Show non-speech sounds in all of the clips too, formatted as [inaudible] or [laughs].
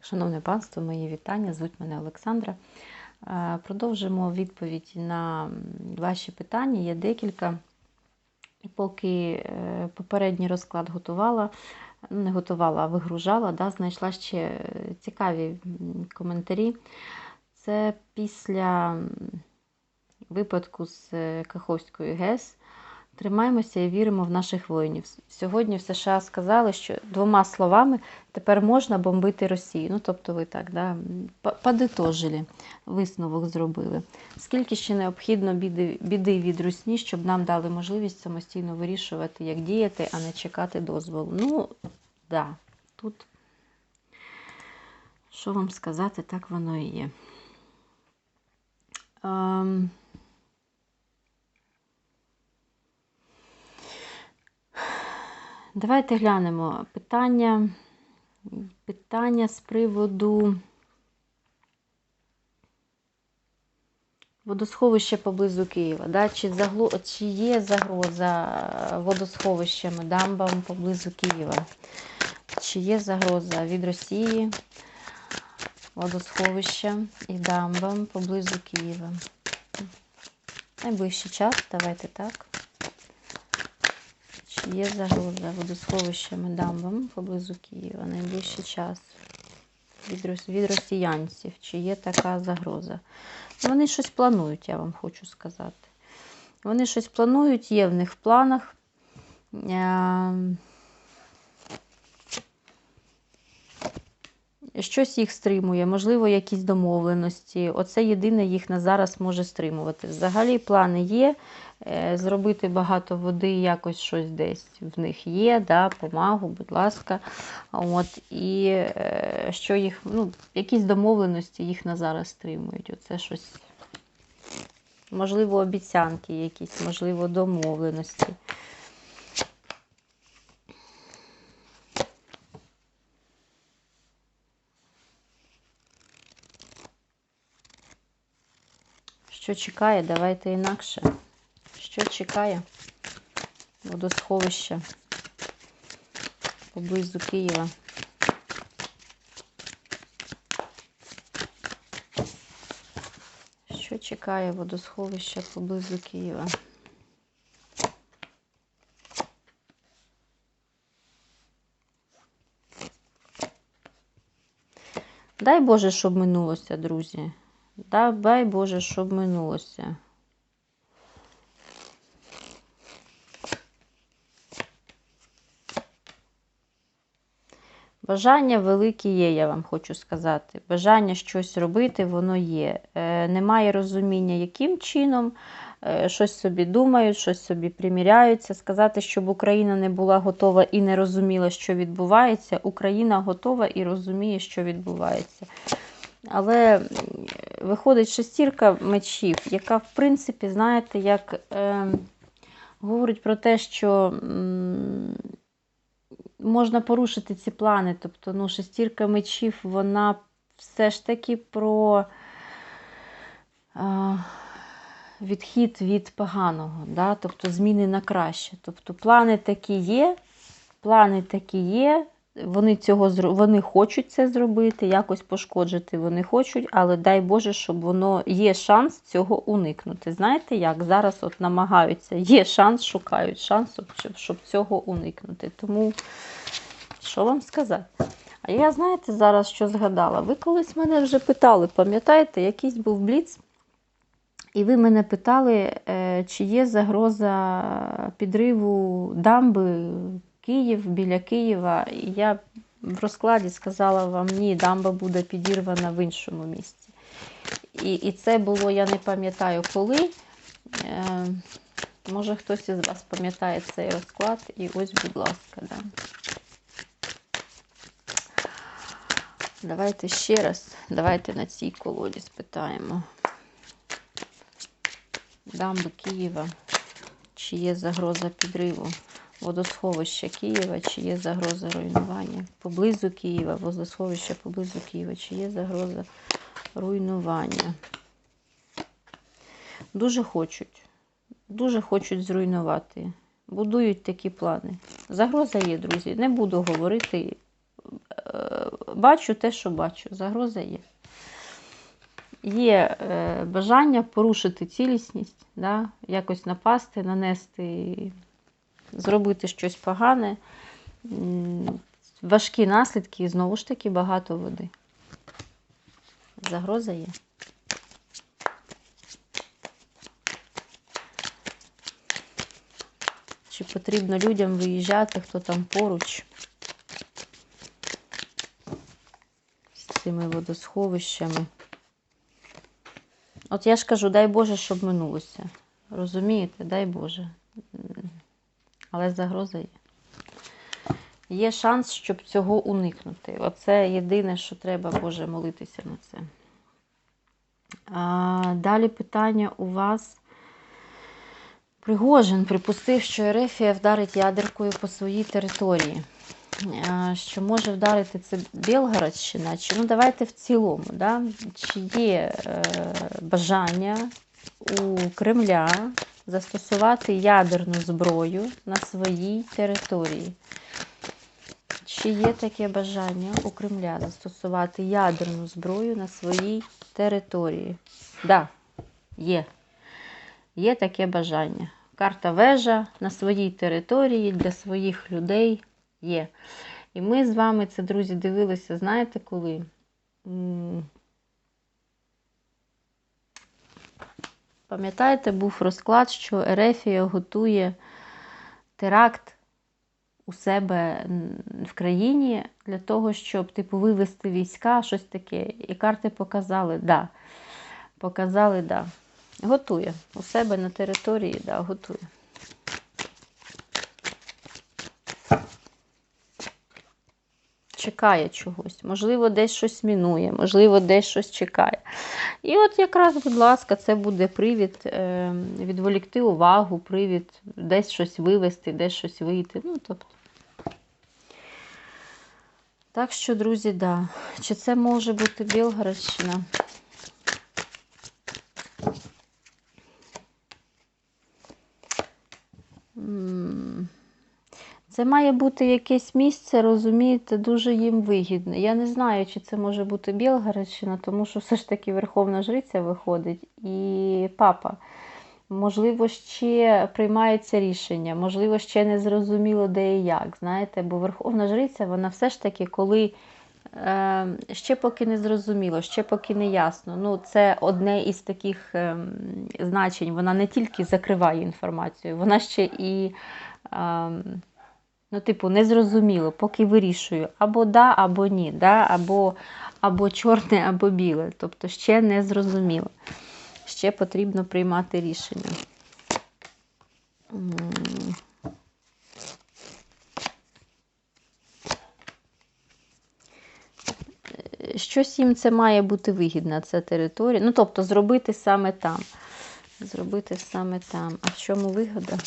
Шановне панство, мої вітання. Звуть мене Олександра. Е, Продовжимо відповідь на ваші питання. Є декілька. Поки е, попередній розклад готувала, не готувала, а вигружала, да, знайшла ще е, цікаві коментарі. Це після випадку з Каховською ГЕС. Тримаємося і віримо в наших воїнів. Сьогодні в США сказали, що двома словами тепер можна бомбити Росію. Ну, тобто ви так, да, подитожили, висновок зробили. Скільки ще необхідно біди, біди від русні, щоб нам дали можливість самостійно вирішувати, як діяти, а не чекати дозволу. Ну, да, тут, що вам сказати, так воно і є. Ем... Давайте глянемо питання, питання з приводу водосховища поблизу Києва. Да? Чи, загло... Чи є загроза водосховищами, дамбам поблизу Києва? Чи є загроза від Росії водосховища і дамбам поблизу Києва? Найближчий час, давайте так. Є загроза водосховищами дамбам поблизу Києва найближчий час від, рос- від росіянців? Чи є така загроза? Вони щось планують, я вам хочу сказати. Вони щось планують, є в них в планах. Щось їх стримує, можливо, якісь домовленості. Оце єдине їх на зараз може стримувати. Взагалі плани є. е, Зробити багато води, якось щось десь в них є, да, помагу, будь ласка. От, і е, що їх, ну, якісь домовленості їх на зараз стримують. Оце щось. Можливо, обіцянки якісь, можливо, домовленості. Що чекає? Давайте інакше. Що чекає? Водосховище поблизу Києва. Що чекає водосховище поблизу Києва? Дай Боже, щоб минулося, друзі. Дай Боже, щоб минулося. Бажання велике є, я вам хочу сказати. Бажання щось робити, воно є. Е, немає розуміння, яким чином, е, щось собі думають, щось собі приміряються. Сказати, щоб Україна не була готова і не розуміла, що відбувається. Україна готова і розуміє, що відбувається. Але виходить шестірка мечів, яка, в принципі, знаєте, як е, говорить про те, що м, можна порушити ці плани. Тобто, ну, шестірка мечів, вона все ж таки про е, відхід від поганого, да? тобто зміни на краще. Тобто плани такі є, плани такі є. Вони цього вони хочуть це зробити, якось пошкоджити вони хочуть, але дай Боже, щоб воно є шанс цього уникнути. Знаєте як? Зараз от намагаються, є шанс, шукають шанс, щоб, щоб цього уникнути. Тому що вам сказати? А я, знаєте, зараз що згадала? Ви колись мене вже питали, пам'ятаєте, якийсь був бліц, і ви мене питали, е, чи є загроза підриву дамби Київ біля Києва. Я в розкладі сказала вам, ні, дамба буде підірвана в іншому місці. І, і це було, я не пам'ятаю коли. Е, може хтось із вас пам'ятає цей розклад, і ось, будь ласка, да. Давайте ще раз, давайте на цій колоді спитаємо. Дамби Києва. Чи є загроза підриву водосховища Києва, чи є загроза руйнування? Поблизу Києва, водосховища поблизу Києва, чи є загроза руйнування? Дуже хочуть. Дуже хочуть зруйнувати. Будують такі плани. Загроза є, друзі. Не буду говорити. е, бачу те, що бачу. Загроза є. Є е, бажання порушити цілісність, да? якось напасти, нанести, зробити щось погане. Важкі наслідки і знову ж таки багато води. Загроза є. Чи потрібно людям виїжджати, хто там поруч з цими водосховищами? От я ж кажу, дай Боже, щоб минулося. Розумієте, дай Боже. Але загроза є. Є шанс, щоб цього уникнути. Оце єдине, що треба, Боже, молитися на це. А, далі питання у вас. Пригожин припустив, що Ерефія вдарить ядеркою по своїй території. Що може вдарити це Білгородщина? Чи ну давайте в цілому, да? чи є е, бажання у Кремля застосувати ядерну зброю на своїй території? Чи є таке бажання у Кремля застосувати ядерну зброю на своїй території? Так, да, є. Є таке бажання. Карта вежа на своїй території для своїх людей є. І ми з вами це, друзі, дивилися, знаєте коли? Пам'ятаєте, був розклад, що Ерефія готує теракт у себе в країні для того, щоб типу, вивести війська, щось таке. І карти показали, да. Показали, да. Готує. У себе на території, да, готує. Чекає чогось. Можливо, десь щось мінує, можливо, десь щось чекає. І от якраз, будь ласка, це буде привід е, відволікти увагу, привід десь щось вивести, десь щось вийти. Ну, тобто. Так що, друзі, да. Чи це може бути Білгородщина? Це має бути якесь місце, розумієте, дуже їм вигідне. Я не знаю, чи це може бути Білгородщина, тому що все ж таки Верховна Жриця виходить і папа. Можливо, ще приймається рішення, можливо, ще не зрозуміло, де і як. Знаєте, бо Верховна Жриця, вона все ж таки, коли е, ще поки не зрозуміло, ще поки не ясно. Ну, це одне із таких е, значень. Вона не тільки закриває інформацію, вона ще і. Е, Ну, типу, незрозуміло, поки вирішую або да, або ні, да, або, або чорне, [laughs] або біле. Тобто ще не зрозуміло. Ще потрібно приймати рішення. Щось їм це має бути вигідна, ця територія. Ну, тобто, зробити саме там. Зробити саме там. А в чому вигода?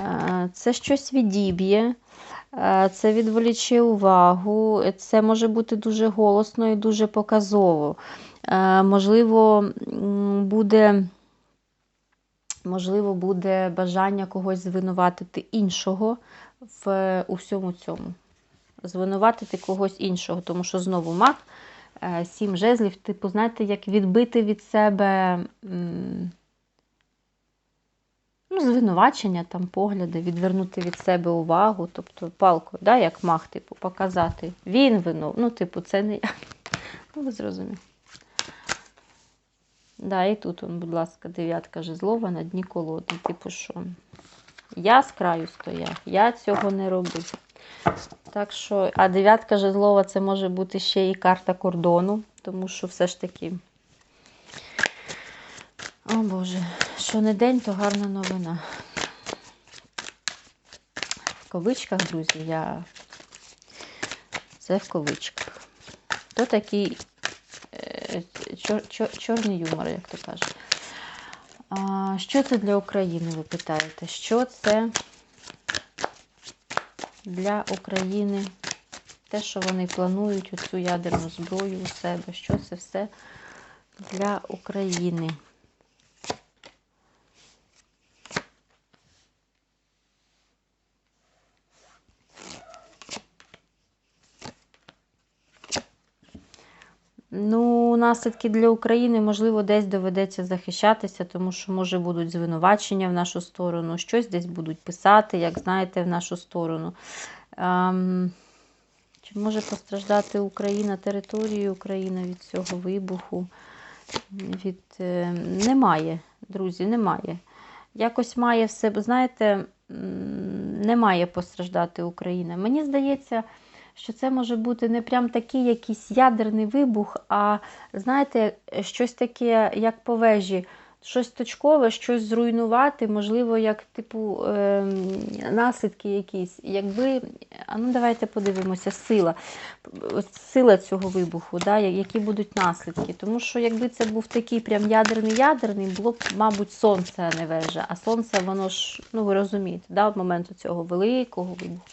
Е, Це щось відіб'є, е, це відволіче увагу, це може бути дуже голосно і дуже показово. Е, Можливо, буде, можливо, буде бажання когось звинуватити іншого в у всьому цьому. Звинуватити когось іншого, тому що знову маг, е, сім жезлів, типу, знаєте, як відбити від себе. м, ну, звинувачення, там, погляди, відвернути від себе увагу, тобто палкою, да, як мах, типу, показати. Він винов, ну, типу, це не я. [laughs] Ну, ви зрозуміли. Да, і тут, он, будь ласка, дев'ятка жезлова на дні колоди. Типу, що я з краю стояв, я цього не робив. Так що, а дев'ятка жезлова це може бути ще і карта кордону, тому що все ж таки. О Боже, що не день, то гарна новина. В кавичках, друзі, я. Це в кавичках. То такий е, чор, чор, чорний юмор, як то. А, що це для України, ви питаєте? Що це для України? Те, що вони планують оцю ядерну зброю у себе, що це все для України? Ну, наслідки для України, можливо, десь доведеться захищатися, тому що, може, будуть звинувачення в нашу сторону, щось десь будуть писати, як знаєте, в нашу сторону. Ем, чи може постраждати Україна, територія України від цього вибуху? Від, е, немає, друзі, немає. Якось має все, знаєте, м, не має постраждати Україна. Мені здається, що це може бути не прям такий якийсь ядерний вибух, а знаєте, щось таке, як по вежі, щось точкове, щось зруйнувати, можливо, як типу ем, наслідки якісь. Якби, а ну давайте подивимося, сила. Сила цього вибуху, да, які будуть наслідки. Тому що якби це був такий прям ядерний-ядерний, було б, мабуть, сонце, а не вежа. А сонце, воно ж, ну ви розумієте, да, от моменту цього великого вибуху.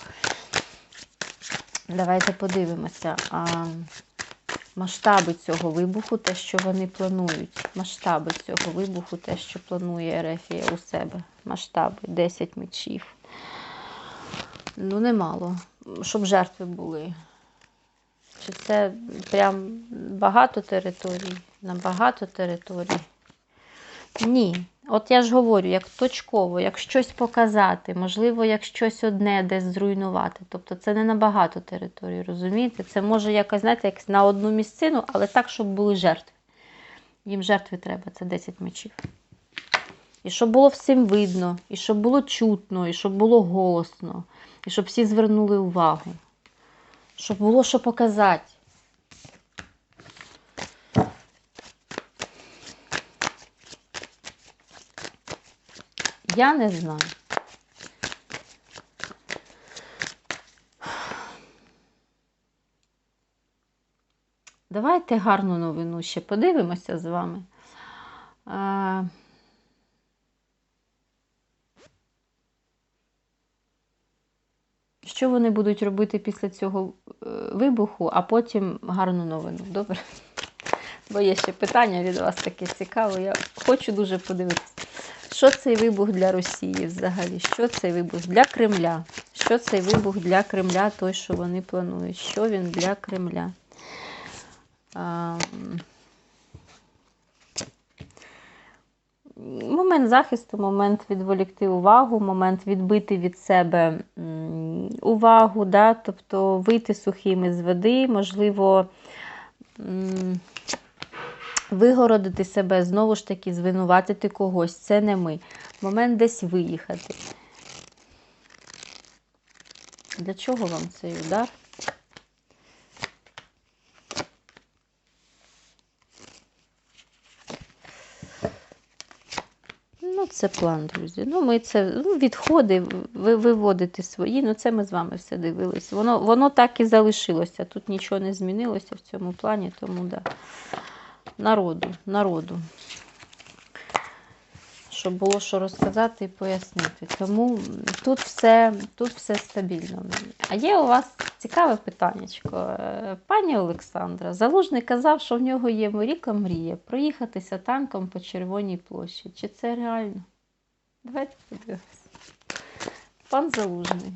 Давайте подивимося. А, масштаби цього вибуху, те, що вони планують. Масштаби цього вибуху, те, що планує Ерефія у себе. Масштаби 10 мечів. Ну, немало. Щоб жертви були. Чи це прям багато територій? На багато територій? Ні. От я ж говорю, як точково, як щось показати, можливо, як щось одне десь зруйнувати. Тобто це не на багато територій, розумієте? Це може якось, знаєте, як на одну місцину, але так, щоб були жертви. Їм жертви треба, це 10 мечів. І щоб було всім видно, і щоб було чутно, і щоб було голосно, і щоб всі звернули увагу. Щоб було що показати. Я не знаю. Давайте гарну новину ще подивимося з вами. Що вони будуть робити після цього е, вибуху, а потім гарну новину. Добре? Бо є ще питання від вас таке цікаве. Я хочу дуже подивитися. Що цей вибух для Росії взагалі? Що цей вибух для Кремля? Що цей вибух для Кремля, той, що вони планують? Що він для Кремля? Момент захисту, момент відволікти увагу, момент відбити від себе увагу, да? тобто вийти сухими з води, можливо, вигородити себе, знову ж таки, звинуватити когось. Це не ми. Момент десь виїхати. Для чого вам цей удар? Ну, це план, друзі. Ну, ми це ну, відходи, ви виводити свої. Ну, це ми з вами все дивились. Воно, воно так і залишилося. Тут нічого не змінилося в цьому плані, тому да. Народу, народу. Щоб було що розказати і пояснити. Тому тут все, тут все стабільно. А є у вас цікаве питаннячко. Пані Олександра, Залужний казав, що в нього є мріка мрія проїхатися танком по Червоній площі. Чи це реально? Давайте подивимося. Пан Залужний.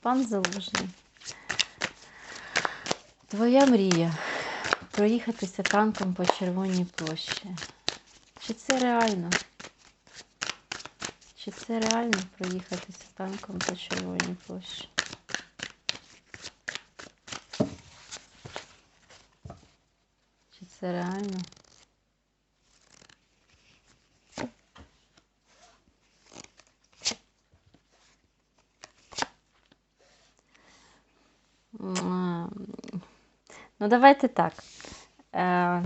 Пан Залужний. Твоя мрія проїхатися танком по Червоній площі. Чи це реально? Чи це реально проїхатися танком по Червоній площі? Чи це реально? Ну, давайте так. Е,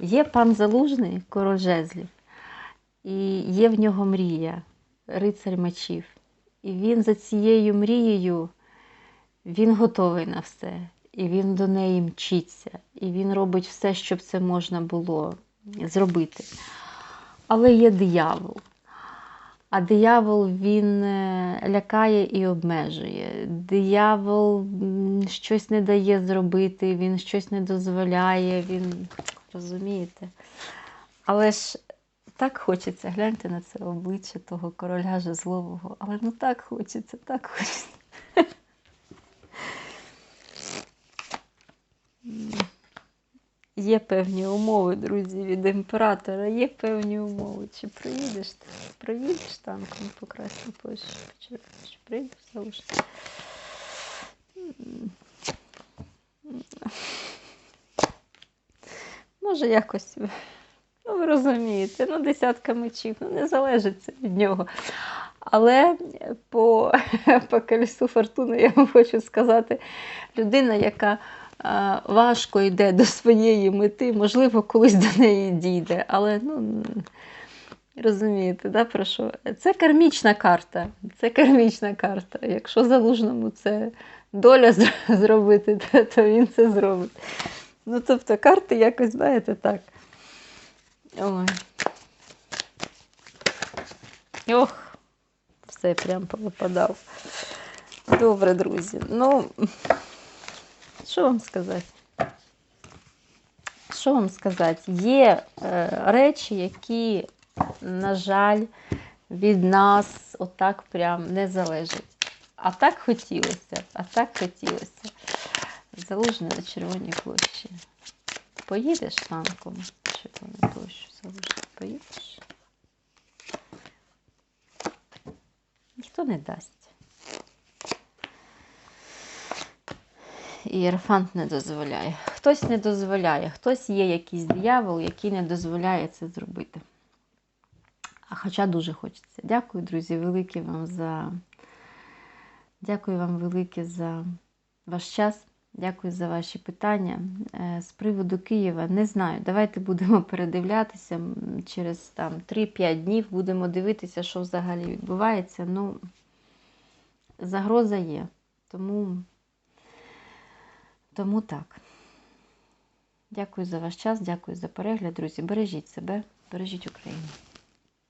Є пан Залужний, король жезлів, і є в нього мрія, рицар мечів. І він за цією мрією, він готовий на все. І він до неї мчиться. І він робить все, щоб це можна було зробити. Але є диявол. А диявол він е, лякає і обмежує. Диявол щось не дає зробити, він щось не дозволяє, він розумієте. Але ж так хочеться, гляньте на це обличчя того короля жезлового. Але ну так хочеться, так хочеться. Є певні умови, друзі, від імператора, є певні умови. Чи проїдеш ти? Проїдеш танком по Красній Польщі? Чи, прийдеш залишити? Може, якось. Ну, ви розумієте, ну, десятка мечів, ну, не залежить це від нього. Але по, [laughs] по колесу фортуни я вам хочу сказати, людина, яка важко йде до своєї мети, можливо, колись до неї дійде. Але ну, розумієте, да, про що? Це кармічна карта. Це кармічна карта. Якщо залужному це доля зр- зробити, то він це зробить. Ну, тобто, карти якось, знаєте, так. Ой. Ох, все прям повипадав. Добре, друзі. Ну, що вам сказати? Що вам сказати? Є е, речі, які, на жаль, від нас отак прям не залежать. А так хотілося, а так хотілося. Залужне на Червоній площі. Поїдеш танком Червону площу залужне? Поїдеш? Ніхто не дасть. І Єрфант не дозволяє. Хтось не дозволяє, хтось є якийсь диявол, який не дозволяє це зробити. Хоча дуже хочеться. Дякую, друзі, велике вам за. Дякую вам велике за ваш час. Дякую за ваші питання. Е, З приводу Києва не знаю. Давайте будемо передивлятися через там 3-5 днів. Будемо дивитися, що взагалі відбувається. Ну, загроза є. Тому, тому так. Дякую за ваш час, дякую за перегляд, друзі. Бережіть себе, бережіть Україну.